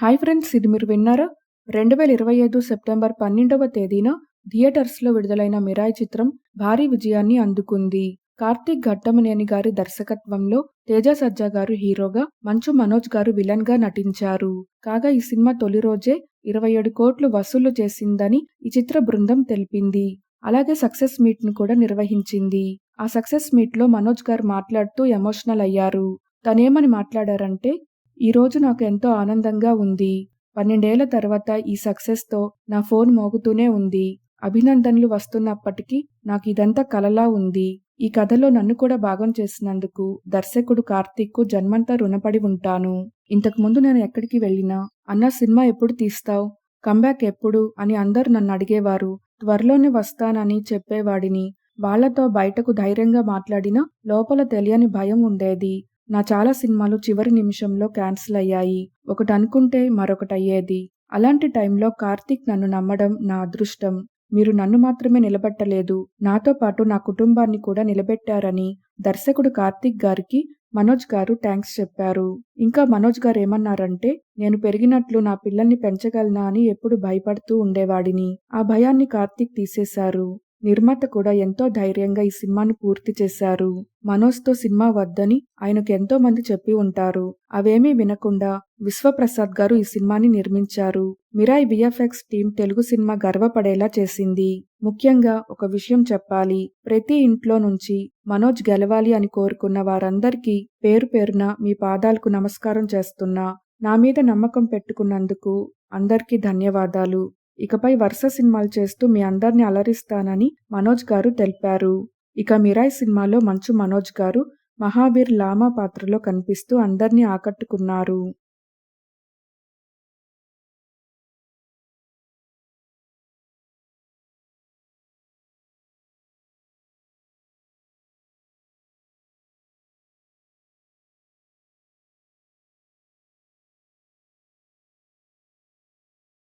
Hi friends ఇది మీరు విన్నారా? రెండు వేల ఇరవై ఐదు సెప్టెంబర్ పన్నెండవ తేదీన థియేటర్స్లో విడుదలైన మిరాయ్ చిత్రం భారీ విజయాన్ని అందుకుంది. కార్తీక్ ఘట్టమనేని గారి దర్శకత్వంలో తేజ సజ్జా గారు హీరోగా మంచు మనోజ్ గారు విలన్గా నటించారు. కాగా ఈ సినిమా తొలి రోజే ఇరవై ఏడు కోట్లు వసూలు చేసిందని ఈ చిత్ర బృందం తెలిపింది. అలాగే సక్సెస్ మీట్ను కూడా నిర్వహించింది. ఆ సక్సెస్ మీట్లో మనోజ్ గారు మాట్లాడుతూ ఎమోషనల్ అయ్యారు. తనేమని మాట్లాడారంటే ఈరోజు నాకు ఎంతో ఆనందంగా ఉంది. పన్నెండేళ్ళ తర్వాత ఈ సక్సెస్తో నా ఫోన్ మోగుతూనే ఉంది. అభినందనలు వస్తున్నప్పటికీ నాకు ఇదంతా కలలా ఉంది. ఈ కథలో నన్ను కూడా భాగం చేసినందుకు దర్శకుడు కార్తీక్కు జన్మంతా రుణపడి ఉంటాను. ఇంతకుముందు నేను ఎక్కడికి వెళ్ళినా అన్న సినిమా ఎప్పుడు తీస్తావు? కంబ్యాక్ ఎప్పుడు? అని అందరూ నన్ను అడిగేవారు. త్వరలోనే వస్తానని చెప్పేవాడిని. వాళ్ళతో బయటకు ధైర్యంగా మాట్లాడినా లోపల తెలియని భయం ఉండేది. నా చాలా సినిమాలు చివరి నిమిషంలో క్యాన్సిల్ అయ్యాయి. ఒకటి అనుకుంటే మరొకటి అయ్యేది. అలాంటి టైంలో కార్తీక్ నన్ను నమ్మడం నా అదృష్టం. మీరు నన్ను మాత్రమే నిలబెట్టలేదు. నాతో పాటు నా కుటుంబాన్ని కూడా నిలబెట్టారని దర్శకుడు కార్తీక్ గారికి మనోజ్ గారు థ్యాంక్స్ చెప్పారు. ఇంకా మనోజ్ గారు ఏమన్నారంటే నేను పెరిగినట్లు నా పిల్లల్ని పెంచగలనా అని ఎప్పుడు భయపడుతూ ఉండేవాడిని. ఆ భయాన్ని కార్తీక్ తీసేశారు. నిర్మాత కూడా ఎంతో ధైర్యంగా ఈ సినిమాను పూర్తి చేశారు. మనోజ్తో సినిమా వద్దని ఆయనకు ఎంతో మంది చెప్పి ఉంటారు. అవేమీ వినకుండా విశ్వప్రసాద్ గారు ఈ సినిమాని నిర్మించారు. Mirai VFX team Telugu cinema గర్వపడేలా చేసింది. ముఖ్యంగా ఒక విషయం చెప్పాలి. ప్రతి ఇంట్లో నుంచి మనోజ్ గెలవాలి అని కోరుకున్న వారందరికీ పేరు పేరున మీ పాదాలకు నమస్కారం చేస్తున్నా. నా మీద నమ్మకం పెట్టుకున్నందుకు అందరికీ ధన్యవాదాలు. ఇకపై వరుస సినిమాలు చేస్తూ మీ అందరిని అలరిస్తానని మనోజ్ గారు తెలిపారు. ఇక మిరాయ్ సినిమాలో మంచు మనోజ్ గారు మహావీర్ లామా పాత్రలో కనిపిస్తూ అందరినీ ఆకట్టుకున్నారు.